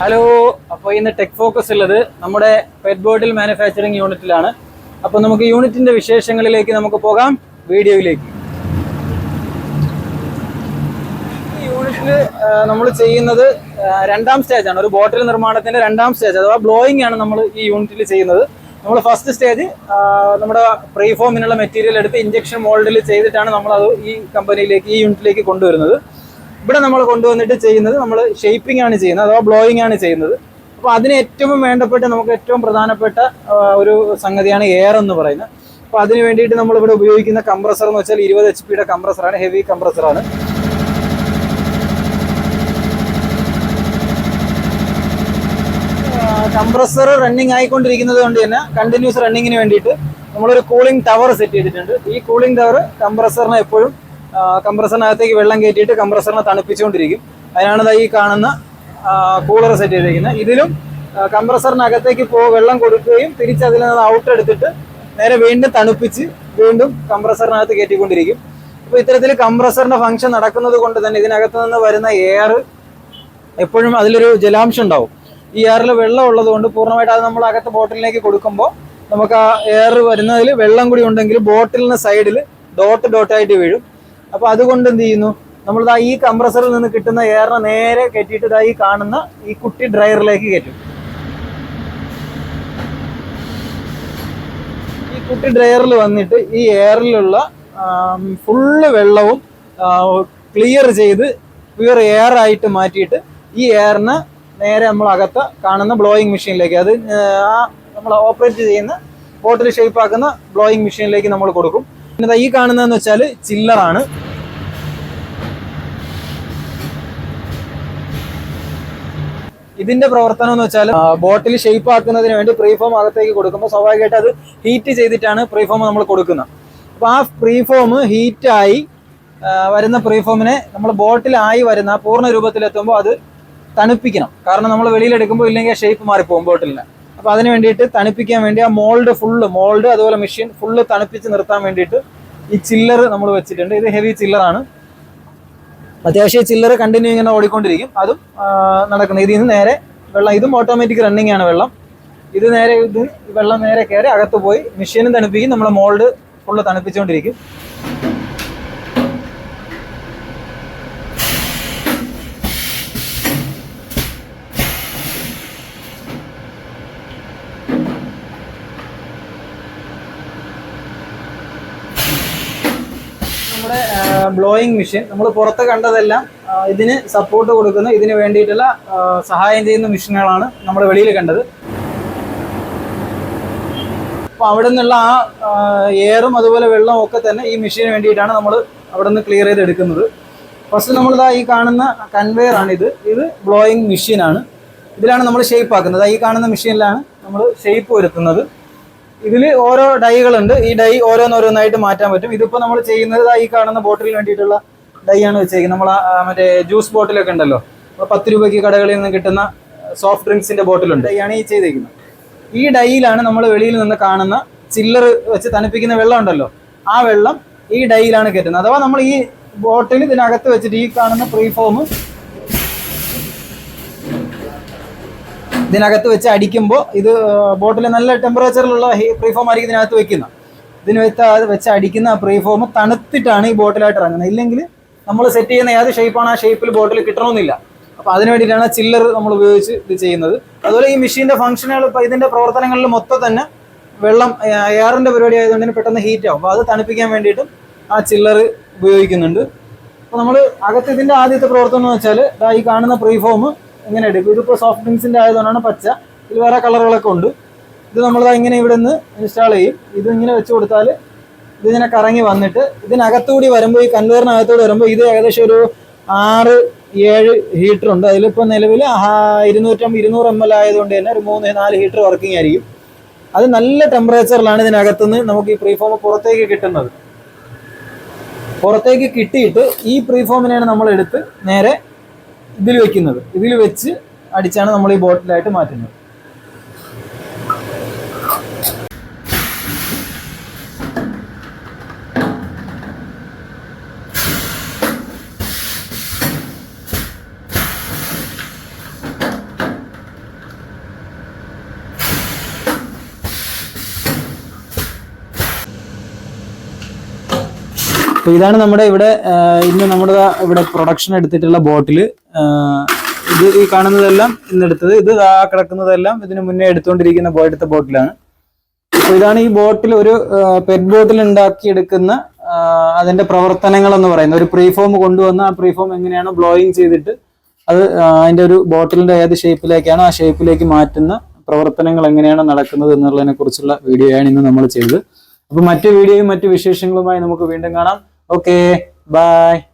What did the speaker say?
Hello അപ്പോൾ ഇന്ന് tech focus ഉള്ളത് നമ്മുടെ പെറ്റ് ബോട്ടിൽ മാനുഫാക്ചറിങ് യൂണിറ്റിലാണ് അപ്പോൾ നമുക്ക് യൂണിറ്റിന്റെ വിശേഷങ്ങളിലേക്ക് നമുക്ക് പോകാം. വീഡിയോയിലേക്ക്. യൂണിറ്റിൽ നമ്മൾ ചെയ്യുന്നത് രണ്ടാം സ്റ്റേജാണ് ഒരു ബോട്ടിൽ നിർമ്മാണത്തിന്റെ രണ്ടാം സ്റ്റേജ് അഥവാ ബ്ലോയിങ് ആണ് നമ്മൾ ഈ യൂണിറ്റിൽ ചെയ്യുന്നത്. നമ്മൾ ഫസ്റ്റ് സ്റ്റേജ് നമ്മുടെ പ്രീഫോമിനുള്ള മെറ്റീരിയൽ എടുത്ത് ഇഞ്ചക്ഷൻ മോൾഡിൽ ചെയ്തിട്ടാണ് നമ്മളത് ഈ കമ്പനിയിലേക്ക് ഈ യൂണിറ്റിലേക്ക് കൊണ്ടുവരുന്നത്. ഇവിടെ നമ്മൾ കൊണ്ടുവന്നിട്ട് ചെയ്യുന്നത് നമ്മൾ ഷേപ്പിംഗ് ആണ് ചെയ്യുന്നത് അഥവാ ബ്ലോയിങ് ആണ് ചെയ്യുന്നത്. അപ്പോൾ അതിന് ഏറ്റവും വേണ്ടപ്പെട്ട നമുക്ക് ഏറ്റവും പ്രധാനപ്പെട്ട ഒരു സംഗതിയാണ് എയർ എന്ന് പറയുന്നത്. അപ്പോൾ അതിന് വേണ്ടിയിട്ട് നമ്മൾ ഇവിടെ ഉപയോഗിക്കുന്ന കംപ്രസർ എന്ന് വെച്ചാൽ ഇരുപത് എച്ച് പിയുടെ കംപ്രസറാണ് ഹെവി കംപ്രസറാണ് കംപ്രസർ റണ്ണിങ് ആയിക്കൊണ്ടിരിക്കുന്നത് കൊണ്ട് തന്നെ കണ്ടിന്യൂസ് റണ്ണിങ്ങിന് വേണ്ടിയിട്ട് നമ്മളൊരു കൂളിംഗ് ടവർ സെറ്റ് ചെയ്തിട്ടുണ്ട്. ഈ കൂളിംഗ് ടവർ കംപ്രസറിനെ എപ്പോഴും കംപ്രസറിനകത്തേക്ക് വെള്ളം കയറ്റിയിട്ട് കംപ്രസറിനെ തണുപ്പിച്ചുകൊണ്ടിരിക്കും. അതിനാണ് ഈ കാണുന്ന കൂളർ സെറ്റ് ചെയ്തിരിക്കുന്നത് ഇതിലും കംപ്രസറിനകത്തേക്ക് പോ വെള്ളം കൊടുക്കുകയും തിരിച്ച് അതിൽ നിന്ന് ഔട്ട് എടുത്തിട്ട് നേരെ വീണ്ടും തണുപ്പിച്ച് വീണ്ടും കംപ്രസറിനകത്ത് കയറ്റിക്കൊണ്ടിരിക്കും. അപ്പോൾ ഇത്തരത്തിൽ കംപ്രസറിന്റെ ഫംഗ്ഷൻ നടക്കുന്നത് കൊണ്ട് തന്നെ ഇതിനകത്ത് നിന്ന് വരുന്ന എയർ എപ്പോഴും അതിലൊരു ജലാംശം ഉണ്ടാവും. ഈ എയറിൽ വെള്ളം ഉള്ളത് കൊണ്ട് പൂർണമായിട്ട് അത് നമ്മൾ അകത്ത് ബോട്ടിലിലേക്ക് കൊടുക്കുമ്പോൾ നമുക്ക് ആ എയർ വരുന്നതിൽ വെള്ളം കൂടി ഉണ്ടെങ്കിൽ ബോട്ടിലിന് സൈഡിൽ ഡോട്ട് ഡോട്ടായിട്ട് വീഴും. അപ്പോൾ അതുകൊണ്ട് എന്ത് ചെയ്യുന്നു? നമ്മൾ ദാ ഈ കംപ്രസറിൽ നിന്ന് കിട്ടുന്ന എയറിനെ നേരെ കയറ്റിയിട്ട് ദാ ഈ കാണുന്ന ഈ കുട്ടി ഡ്രയറിലേക്ക് കയറ്റും. ഈ കുട്ടി ഡ്രയറിൽ വന്നിട്ട് ഈ എയറിലുള്ള ഫുള്ള് വെള്ളവും ക്ലിയർ ചെയ്ത് പ്യുവർ എയർ ആയിട്ട് മാറ്റിയിട്ട് ഈ എയറിനെ നേരെ നമ്മൾ അകത്ത് കാണുന്ന ബ്ലോയിങ് മെഷീനിലേക്ക് അത് ആ നമ്മൾ ഓപ്പറേറ്റ് ചെയ്യുന്ന ബോട്ടിൽ ഷേപ്പ് ആക്കുന്ന ബ്ലോയിങ് മെഷീനിലേക്ക് നമ്മൾ കൊടുക്കും. പിന്നെ ഈ കാണുന്നതെന്ന് വെച്ചാൽ ചില്ലറാണ് ഇതിന്റെ പ്രവർത്തനം എന്ന് വെച്ചാൽ ബോട്ടിൽ ഷേപ്പ് ആക്കുന്നതിന് വേണ്ടി പ്രീഫോം അകത്തേക്ക് കൊടുക്കുമ്പോൾ സ്വാഭാവികമായിട്ട് അത് ഹീറ്റ് ചെയ്തിട്ടാണ് പ്രീഫോം നമ്മൾ കൊടുക്കുന്നത് അപ്പോൾ ആ പ്രീഫോം ഹീറ്റായി വരുന്ന പ്രീഫോമിനെ നമ്മൾ ബോട്ടിലായി വരുന്ന പൂർണ രൂപത്തിലെത്തുമ്പോൾ അത് തണുപ്പിക്കണം. കാരണം നമ്മൾ വെളിയിലെടുക്കുമ്പോൾ ഇല്ലെങ്കിൽ ഷേപ്പ് മാറിപ്പോകും ബോട്ടിലിന് അപ്പോൾ അതിന് വേണ്ടിയിട്ട് തണുപ്പിക്കാൻ വേണ്ടി ആ മോൾഡ് ഫുള്ള് മോൾഡ് അതുപോലെ മെഷീൻ ഫുള്ള് തണുപ്പിച്ച് നിർത്താൻ വേണ്ടിയിട്ട് ഈ ചില്ലർ നമ്മൾ വെച്ചിട്ടുണ്ട്. ഇത് ഹെവി ചില്ലറാണ് അത്യാവശ്യം ചില്ലർ കണ്ടിന്യൂ ഇങ്ങനെ ഓടിക്കൊണ്ടിരിക്കും. അതും നടക്കുന്നത്. ഇതിൽ നിന്ന് നേരെ വെള്ളം ഇതും ഓട്ടോമാറ്റിക് റണ്ണിങ് ആണ് വെള്ളം. ഇത് നേരെ ഇത് വെള്ളം നേരെ കയറി അകത്ത് പോയി മെഷീനും തണുപ്പിക്കും നമ്മളെ മോൾഡ് ഫുള്ള് തണുപ്പിച്ചുകൊണ്ടിരിക്കും നമ്മുടെ ബ്ലോയിങ് മെഷീൻ നമ്മൾ പുറത്ത് കണ്ടതെല്ലാം ഇതിന് സപ്പോർട്ട് കൊടുക്കുന്ന. ഇതിന് വേണ്ടിയിട്ടുള്ള സഹായം ചെയ്യുന്ന മെഷീനുകളാണ് നമ്മൾ വെളിയിൽ കണ്ടത്. അപ്പോൾ അവിടെ നിന്നുള്ള ആ എയറും അതുപോലെ വെള്ളവും ഒക്കെ തന്നെ ഈ മെഷീന് വേണ്ടിയിട്ടാണ് നമ്മൾ അവിടെ നിന്ന് ക്ലിയർ ചെയ്ത് എടുക്കുന്നത്. ഫസ്റ്റ് നമ്മളിതാ ഈ കാണുന്ന കൺവെയർ ആണ് ഇത്. ഇത് ബ്ലോയിങ് മെഷീനാണ് ഇതിലാണ് നമ്മൾ ഷേപ്പ് ആക്കുന്നത്. ഈ കാണുന്ന മെഷീനിലാണ് നമ്മൾ ഷേപ്പ് വരുത്തുന്നത്. ഇതിൽ ഓരോ ഡൈകളുണ്ട്. ഈ ഡൈ ഓരോന്നോരോന്നായിട്ട് മാറ്റാൻ പറ്റും. ഇതിപ്പോ നമ്മൾ ചെയ്യുന്നത് ഈ കാണുന്ന ബോട്ടിലിന് വേണ്ടിയിട്ടുള്ള ഡൈ ആണ് വെച്ചേക്കുന്നത് നമ്മൾ മറ്റേ ജ്യൂസ് ബോട്ടിലൊക്കെ ഉണ്ടല്ലോ. പത്ത് രൂപയ്ക്ക് കടകളിൽ നിന്ന് കിട്ടുന്ന സോഫ്റ്റ് ഡ്രിങ്ക്സിന്റെ ബോട്ടിലുണ്ട്. ഡൈ ആണ് ഈ ചെയ്തേക്കുന്നത്. ഈ ഡൈയിലാണ് നമ്മൾ വെളിയിൽ നിന്ന് കാണുന്ന ചില്ലർ വെച്ച് തണുപ്പിക്കുന്ന വെള്ളം ഉണ്ടല്ലോ. ആ വെള്ളം ഈ ഡൈയിലാണ് കയറ്റുന്നത്. അഥവാ നമ്മൾ ഈ ബോട്ടിൽ ഇതിനകത്ത് വെച്ചിട്ട് ഈ കാണുന്ന പ്രീഫോം ഇതിനകത്ത് വെച്ച് അടിക്കുമ്പോൾ ഇത് ബോട്ടിൽ നല്ല ടെമ്പറേച്ചറിലുള്ള പ്രീഫോം ആയിരിക്കും ഇതിനകത്ത് വെക്കുന്നത് ഇതിന് വെച്ച് വെച്ച് അടിക്കുന്ന പ്രീഫോം തണുത്തിട്ടാണ് ഈ ബോട്ടിലായിട്ട് ഇറങ്ങുന്നത്. ഇല്ലെങ്കിൽ നമ്മൾ സെറ്റ് ചെയ്യുന്ന ഏത് ഷേപ്പാണ് ആ ഷേപ്പിൽ ബോട്ടിൽ കിട്ടണമെന്നില്ല. അപ്പോൾ അതിന് വേണ്ടിയിട്ടാണ് ചില്ലർ നമ്മൾ ഉപയോഗിച്ച് ഇത് ചെയ്യുന്നത്. അതുപോലെ ഈ മെഷീന്റെ ഫംഗ്ഷനുകൾ ഇതിന്റെ പ്രവർത്തനങ്ങളിൽ മൊത്തം തന്നെ വെള്ളം എയറിന്റെ പരിപാടി ആയതുകൊണ്ട് തന്നെ പെട്ടെന്ന് ഹീറ്റ് ആവും. അപ്പോൾ അത് തണുപ്പിക്കാൻ വേണ്ടിയിട്ടും ആ ചില്ലർ ഉപയോഗിക്കുന്നുണ്ട്. അപ്പോൾ നമ്മൾ അകത്ത് ഇതിന്റെ ആദ്യത്തെ പ്രവർത്തനം എന്ന് വെച്ചാൽ ഈ കാണുന്ന പ്രീഫോം ഇങ്ങനെ എടുക്കും. ഇതിപ്പോൾ സോഫ്റ്റ് ഡ്രിങ്ക്സിന്റെ ആയതുകൊണ്ടാണ് പച്ച. ഇതിൽ വേറെ കളറുകളൊക്കെ ഉണ്ട്. ഇത് നമ്മൾ ഇങ്ങനെ ഇവിടെ നിന്ന് ഇൻസ്റ്റാൾ ചെയ്യും. ഇത് ഇങ്ങനെ വെച്ച് കൊടുത്താൽ ഇതിങ്ങനെ കറങ്ങി വന്നിട്ട് ഇതിനകത്തുകൂടി വരുമ്പോൾ ഈ കൺവെയറിനകത്തൂടി വരുമ്പോൾ ഇത് ഏകദേശം ഒരു ആറ് ഏഴ് ഹീറ്റർ ഉണ്ട്. അതിലിപ്പോൾ നിലവിൽ ഇരുന്നൂറ്റമ്പത് ഇരുന്നൂറ് എം എൽ ആയതുകൊണ്ട് തന്നെ ഒരു മൂന്ന് നാല് ഹീറ്റർ വർക്കിംഗ് ആയിരിക്കും. അത് നല്ല ടെമ്പറേച്ചറിലാണ് ഇതിനകത്തുനിന്ന് നമുക്ക് ഈ പ്രീഫോം പുറത്തേക്ക് കിട്ടുന്നത്. പുറത്തേക്ക് കിട്ടിയിട്ട് ഈ പ്രീഫോമിനെയാണ് നമ്മൾ എടുത്ത് നേരെ ഇതിൽ വെക്കുന്നത്. ഇതിൽ വെച്ച് അടിച്ചാണ് നമ്മൾ ഈ ബോട്ടിലായിട്ട് മാറ്റുന്നത്. അപ്പൊ ഇതാണ് നമ്മുടെ ഇവിടെ ഇന്ന് നമ്മുടെ ഇവിടെ പ്രൊഡക്ഷൻ എടുത്തിട്ടുള്ള ബോട്ടിൽ ഇത് ഈ കാണുന്നതെല്ലാം ഇന്ന് എടുത്തത്. ഇത് ആ കിടക്കുന്നതെല്ലാം ഇതിന് മുന്നേ എടുത്തുകൊണ്ടിരിക്കുന്ന എടുത്ത ബോട്ടിലാണ് അപ്പൊ ഇതാണ് ഈ ബോട്ടിൽ ഒരു പെറ്റ് ബോട്ടിൽ ഉണ്ടാക്കിയെടുക്കുന്ന അതിന്റെ പ്രവർത്തനങ്ങൾ എന്ന് പറയുന്നത്. ഒരു പ്രീഫോം കൊണ്ടുവന്ന് ആ പ്രീഫോം എങ്ങനെയാണോ ബ്ലോയിങ് ചെയ്തിട്ട് അത് അതിന്റെ ഒരു ബോട്ടിലിന്റെ ഏത് ഷേപ്പിലേക്കാണ് ആ ഷേപ്പിലേക്ക് മാറ്റുന്ന പ്രവർത്തനങ്ങൾ എങ്ങനെയാണ് നടക്കുന്നത് എന്നുള്ളതിനെ കുറിച്ചുള്ള വീഡിയോയാണ് ഇന്ന് നമ്മൾ ചെയ്തത്. അപ്പൊ മറ്റു വീഡിയോയും മറ്റു വിശേഷങ്ങളുമായി നമുക്ക് വീണ്ടും കാണാം. Okay, bye.